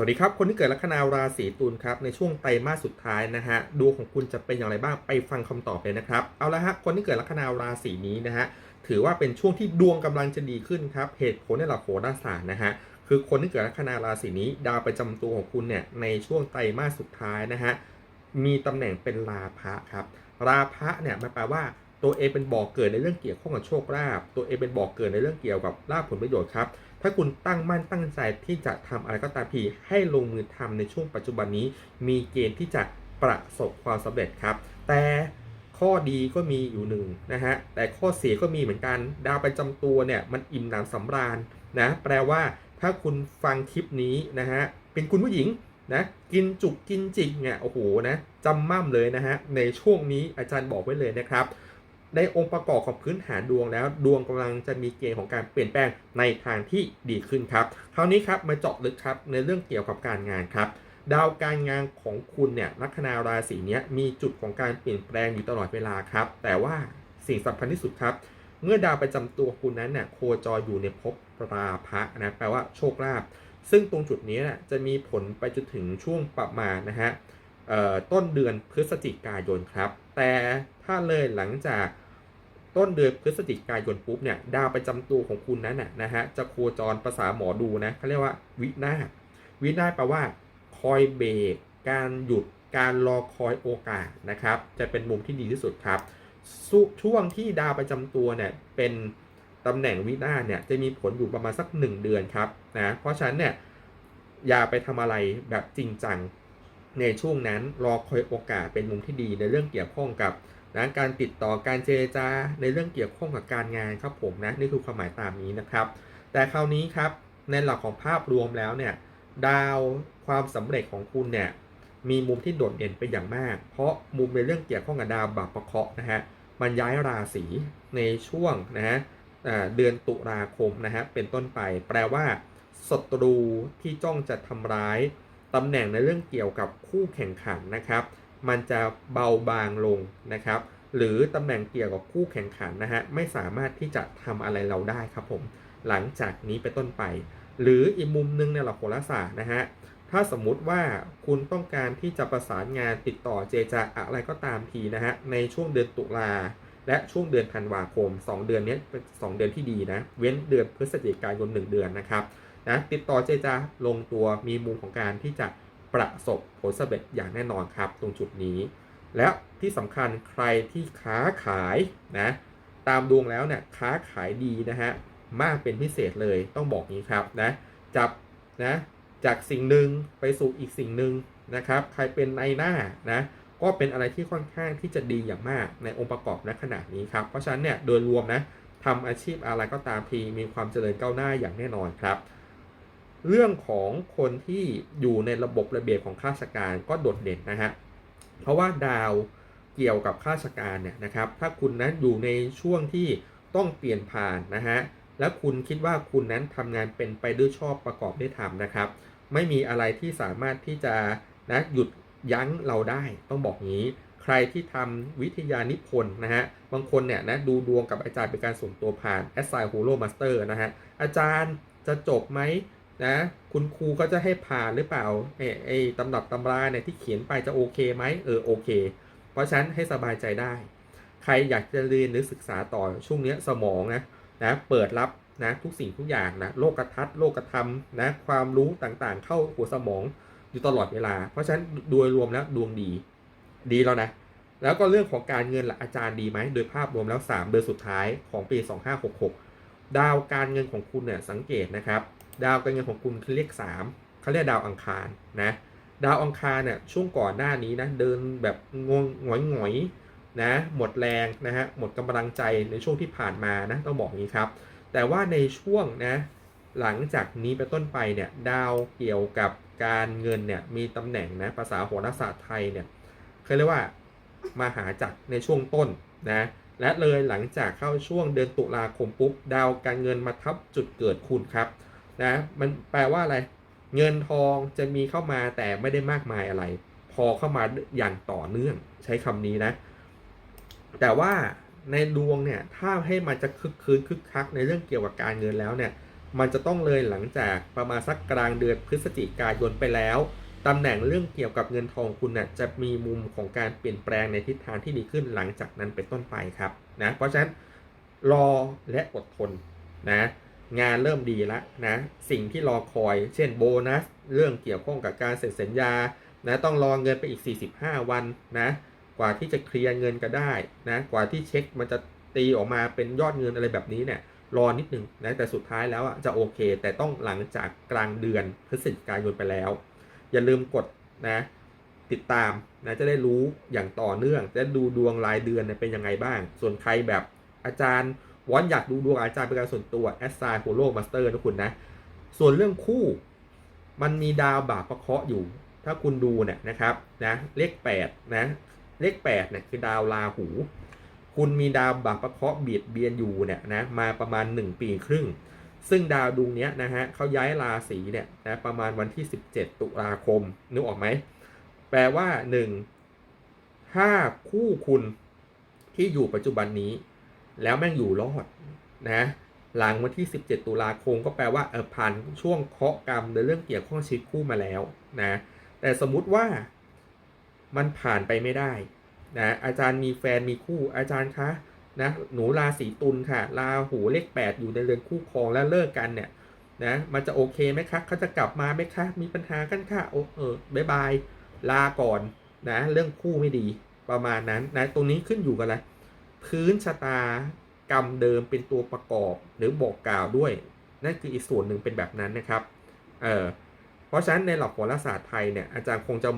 สวัสดีครับ คนที่เกิดลัคนาราศีตุลครับในช่วงไตรมาสสุดท้ายนะฮะดวงของคุณจะเป็นอย่างไรบ้างไปฟังคำตอบเลยนะครับเอาละฮะคนที่เกิดลัคนาราศีนี้นะฮะถือว่าเป็นช่วงที่ดวงกำลังจะดีขึ้นครับเหตุผลในหลักโหราศาสตร์นะฮะคือคนที่เกิดลัคนาราศีนี้ดาวประจำตัวของคุณเนี่ยในช่วงไตรมาสสุดท้ายนะฮะมีตำแหน่งเป็นราพะครับราพะเนี่ยมันแปลว่าตัวเองเป็นบ่อกเกิดในเรื่องเกี่ยวข้องกับโชคลาภตัวเองเป็นบ่อกเกิดในเรื่องเกี่ยวกับลาภผลประโยชน์ครับ ถ้าคุณตั้งมั่นตั้งใจที่จะทำอะไรก็ตามทีให้ลงมือทำในช่วงปัจจุบันนี้ มีเกณฑ์ที่จะประสบความสำเร็จครับ แต่ข้อดีก็มีอยู่หนึ่งนะฮะ แต่ข้อเสียก็มีเหมือนกัน ดาวประจำตัวเนี่ยมันอิ่มหนำสำราญนะ แปลว่าถ้าคุณฟังคลิปนี้นะฮะ เป็นคุณผู้หญิงนะกินจุกกินจิกเนี่ยโอ้โหนะจำม่ำเลยนะฮะในช่วงนี้อาจารย์บอกไว้เลยนะครับ ในองค์ประกอบของพื้นฐานดวงแล้ว ดวงกำลังจะมีเกณฑ์ของการเปลี่ยนแปลงในทางที่ดีขึ้นครับคราวนี้ครับมาเจาะลึกครับในเรื่องเกี่ยวกับการงานครับดาวการงานของคุณเนี่ยลัคนาราศีเนี้ยมีจุดของการเปลี่ยนแปลงอยู่ตลอดเวลาครับ แต่ว่าสิ่งสำคัญที่สุดครับ เมื่อดาวประจำตัวคุณนั้นเนี่ยโคจรอยู่ในภพราพะนะแปลว่าโชคลาภซึ่งตรงจุดนี้น่ะจะมีผลไปจนถึงช่วงประมาณนะฮะต้นเดือนพฤศจิกายนครับ แต่ถ้าเลยหลังจาก ต้นเดือนพฤศจิกายนปุ๊บเนี่ยดาวประจำตัวของคุณนั้นน่ะนะฮะจะโคจรภาษาหมอดูนะเขาเรียกว่าวินาศวินาศแปลว่า คอยเบรกการหยุดการรอคอยโอกาสนะครับ จะเป็นมุมที่ดีที่สุดครับช่วงที่ดาวประจำตัวเนี่ยเป็นตำแหน่งวินาศเนี่ยจะมีผลอยู่ประมาณสัก 1 เดือนครับนะเพราะฉะนั้นเนี่ยอย่าไปทำอะไรแบบจริงจังในช่วงนั้นรอคอยโอกาสเป็นมุมที่ดีในเรื่องเกี่ยวข้องกับ นะการติดต่อการเจรจาในเรื่องเกี่ยวข้องกับการงานครับผมนะนี่คือความหมายตามนี้นะครับ แต่คราวนี้ครับในหลักของภาพรวมแล้วเนี่ยดาวความสำเร็จของคุณเนี่ยมีมุมที่โดดเด่นเป็นอย่างมาก เพราะมุมในเรื่องเกี่ยวข้องกับดาวบาปปะเคาะนะฮะมันย้ายราศีในช่วงนะฮะเดือนตุลาคมนะฮะเป็นต้นไป แปลว่าศัตรูที่จ้องจะทำร้ายตำแหน่งในเรื่องเกี่ยวกับคู่แข่งขันนะครับ มันจะเบาบางลงนะครับ หรือตำแหน่งเกี่ยวกับคู่แข่งขันนะฮะไม่สามารถที่จะทำอะไรเราได้ครับผม หลังจากนี้ไปต้นไป หรืออีกมุมหนึงในหลักโหราศาสตร์นะฮะถ้าสมมุติว่าคุณต้องการที่จะประสานงานติดต่อเจจาอะไรก็ตามทีนะฮะในช่วงเดือนตุลาและช่วงเดือนธันวาคม 2 เดือนนี้เป็น2เดือนที่ดีนะเว้นเดือนพฤศจิกายน 1 เดือนนะครับนะติดต่อเจจาลงตัวมีมุมของการที่จะ ประสบผลสำเร็จอย่างแน่นอนครับ ตรงจุดนี้ แล้วที่สำคัญใครที่ค้าขายนะตามดวงแล้วเนี่ยค้าขายดีนะฮะมากเป็นพิเศษเลยต้องบอกนี้ครับนะจับนะจากสิ่งหนึ่งไปสู่อีกสิ่งหนึ่งนะครับ ใครเป็นในหน้านะก็เป็นอะไรที่ค่อนข้างที่จะดีอย่างมากในองค์ประกอบณขณะนี้ครับ เพราะฉะนั้นเนี่ยโดยรวมนะทำอาชีพอะไรก็ตามทีมีความเจริญก้าวหน้าอย่างแน่นอนครับ เรื่องของคนที่อยู่ในระบบระเบียบของข้าราชการก็โดดเด่นนะฮะเพราะว่าดาวเกี่ยวกับข้าราชการเนี่ยนะครับถ้าคุณนั้นอยู่ในช่วงที่ต้องเปลี่ยนผ่านนะฮะและคุณคิดว่าคุณนั้นทำงานเป็นไปด้วยชอบประกอบด้วยธรรมนะครับ ไม่มีอะไรที่สามารถที่จะนะหยุดยั้งเราได้ต้องบอกงี้ ใครที่ทำวิทยานิพนธ์นะฮะบางคนเนี่ยนะดูดวงกับอาจารย์เป็นการส่วนตัวผ่าน a s s i g n Holo Master นะฮะอาจารย์จะจบไหม นะคุณครูก็จะให้ผ่านหรือเปล่าไอ้ไอ้ตำรับตำราเนี่ยที่เขียนไปจะโอเคไหมเออโอเค เพราะฉะนั้นให้สบายใจได้ ใครอยากจะเรียนหรือศึกษาต่อช่วงเนี้ยสมองนะนะเปิดรับนะทุกสิ่งทุกอย่างนะโลกทัศน์โลกธรรมนะความรู้ต่างๆ เข้าหัวสมองอยู่ตลอดเวลา เพราะฉะนั้นโดยรวมแล้วดวงดี ดีแล้วนะแล้วก็เรื่องของการเงินละอาจารย์ดีไหมโดยภาพรวมแล้ว 3 เดือนสุดท้ายของปี 2566 ดาวการเงินของคุณเนี่ยสังเกตนะครับ ดาวการเงินของคุณคือเลข3เขาเรียกดาวอังคารนะดาวอังคารเนี่ยช่วงก่อนหน้านี้นะเดินแบบงงหงอยหงอยนะหมดแรงนะฮะหมดกำลังใจในช่วงที่ผ่านมานะต้องบอกงี้ครับ แต่ว่าในช่วงนะหลังจากนี้ไปต้นไปเนี่ยดาวเกี่ยวกับการเงินเนี่ยมีตำแหน่งนะภาษาโหราศาสตร์ไทยเนี่ยเขาเรียกว่ามาหาจักรในช่วงต้นนะและเลยหลังจากเข้าช่วงเดือนตุลาคมปุ๊บดาวการเงินมาทับจุดเกิดคุณครับ นะมันแปลว่าอะไร เงินทองจะมีเข้ามาแต่ไม่ได้มากมายอะไร พอเข้ามาอย่างต่อเนื่องใช้คำนี้นะ แต่ว่าในดวงเนี่ยถ้าให้มันจะคึกคืนคึกคักในเรื่องเกี่ยวกับการเงินแล้วเนี่ยมันจะต้องเลยหลังจากประมาณสักกลางเดือนพฤศจิกายนไปแล้วตำแหน่งเรื่องเกี่ยวกับเงินทองคุณน่ะจะมีมุมของการเปลี่ยนแปลงในทิศทางที่ดีขึ้นหลังจากนั้นเป็นต้นไปครับนะเพราะฉะนั้นรอและอดทนนะ งานเริ่มดีแล้วนะ สิ่งที่รอคอย เช่นโบนัส เรื่องเกี่ยวข้องกับการเซ็นสัญญานะต้องรอเงินไปอีก 45 วันนะ กว่าที่จะเคลียร์เงินก็ได้นะ กว่าที่เช็คมันจะตีออกมาเป็นยอดเงินอะไรแบบนี้เนี่ยรอนิดนึงนะแต่สุดท้ายแล้วอะจะโอเค แต่ต้องหลังจากกลางเดือนพฤศจิกายนไปแล้ว อย่าลืมกดนะติดตามนะจะได้รู้อย่างต่อเนื่อง จะดูดวงรายเดือนเนี่ยเป็นยังไงบ้าง ส่วนใครแบบอาจารย์ วอนอยากดูดวงอาจารย์เป็นการส่วนตัวแอสไซโฮโลมาสเตอร์นะคุณนะ ส่วนเรื่องคู่ มันมีดาวบาปประเคาะอยู่ ถ้าคุณดูเนี่ยนะครับนะเลข8นะเลข8เนี่ยคือดาวราหู คุณมีดาวบาปประเคาะเบียดเบียนอยู่เนี่ยนะมาประมาณ 1 ปีครึ่ง ซึ่งดาวดวงนี้นะฮะเขาย้ายราศีเนี่ยนะประมาณวันที่ 17 ตุลาคมนึกออกไหมแปลว่า 1. ถ้าคู่คุณที่อยู่ปัจจุบันนี้ แล้วแม่งอยู่รอดนะหลังวันที่ 17 ตุลาคมก็แปลว่าเออผ่านช่วงเคาะกรรมในเรื่องเกี่ยวข้องชีวิตคู่มาแล้วนะแต่สมมุติว่ามันผ่านไปไม่ได้นะอาจารย์มีแฟนมีคู่อาจารย์คะนะหนูราศีตุลค่ะราหูเลข 8 อยู่ในเรือนคู่ครองแล้วเลิกกันเนี่ยนะมันจะโอเคไหมคะเขาจะกลับมาไหมคะ มีปัญหากันค่ะโอเออบายบายลาก่อนนะเรื่องคู่ไม่ดีประมาณนั้นนะตรงนี้ขึ้นอยู่กันอะไร พื้นชะตากรรมเดิมเป็นตัวประกอบหรือบอกกล่าวด้วย นั่นคืออีกส่วนหนึ่งเป็นแบบนั้นนะครับเเพราะฉะนั้นในหลักโหราศาสตร์ไทยเนี่ยอาจารย์คงจะ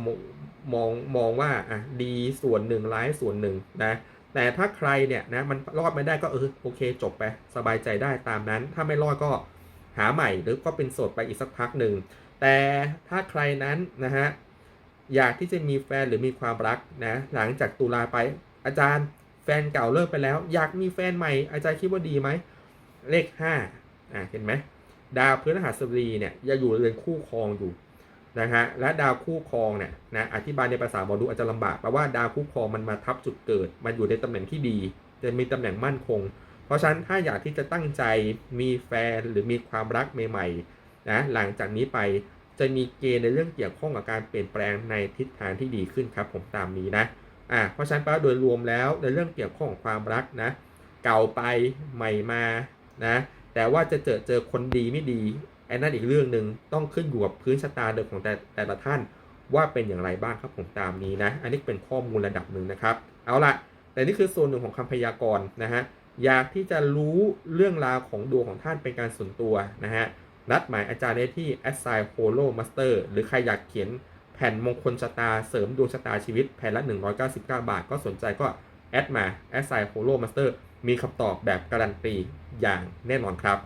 มองมองว่าอะดีส่วนหนึ่งร้ายส่วนหนึ่งนะแต่ถ้าใครเนี่ยนะมันรอดไม่ได้ก็เออโอเค จบไปสบายใจได้ตามนั้น ถ้าไม่รอดก็หาใหม่หรือก็เป็นโสดไปอีกสักพักหนึ่งแต่ถ้าใครนั้นนะฮะอยากที่จะมีแฟนหรือมีความรักนะหลังจากตุลาไปอาจารย์ นเก่าเลิกไปแล้ว อยากมีแฟนใหม่ อาจารย์คิดว่าดีไหม เลขห้าอ่าเห็นไหมดาวพฤหัสบดีเนี่ยยังอยู่เรือนคู่ครองอยู่นะฮะและดาวคู่ครองเนี่ยนะอธิบายในภาษาหมอดูอาจจะลำบากแปลว่าดาวคู่ครองมันมาทับจุดเกิด มันอยู่ในตำแหน่งที่ดี จะมีตำแหน่งมั่นคง เพราะฉะนั้นถ้าอยากที่จะตั้งใจมีแฟนหรือมีความรักใหม่ๆนะหลังจากนี้ไปจะมีเกณฑ์ในเรื่องเกี่ยวข้องกับการเปลี่ยนแปลงในทิศทางที่ดีขึ้นครับผมตามนี้นะ อ่าเพราะฉะนั้นแปลว่าโดยรวมแล้วในเรื่องเกี่ยวข้องกับความรักนะเก่าไปใหม่มานะแต่ว่าจะเจอเจอคนดีไม่ดีไอ้นั่นอีกเรื่องหนึ่งต้องขึ้นอยู่กับพื้นชะตาเดิมของแต่แต่ละท่านว่าเป็นอย่างไรบ้างครับผมตามนี้นะอันนี้เป็นข้อมูลระดับหนึ่งนะครับ เอาละแต่นี่คือส่วนหนึ่งของคำพยากรณ์นะฮะอยากที่จะรู้เรื่องราวของดวงของท่านเป็นการส่วนตัวนะฮะนัดหมายอาจารย์ได้ที่ Assign Follow Master หรือใครอยากเขียน ผ่นมงคลชะตาเสริมดวงชะตาชีวิตแผ่นละ 199 บาท ก็สนใจก็แอดมาแอดไซโฮโลมาสเตอร์มีคำตอบแบบการันตีอย่างแน่นอนครับ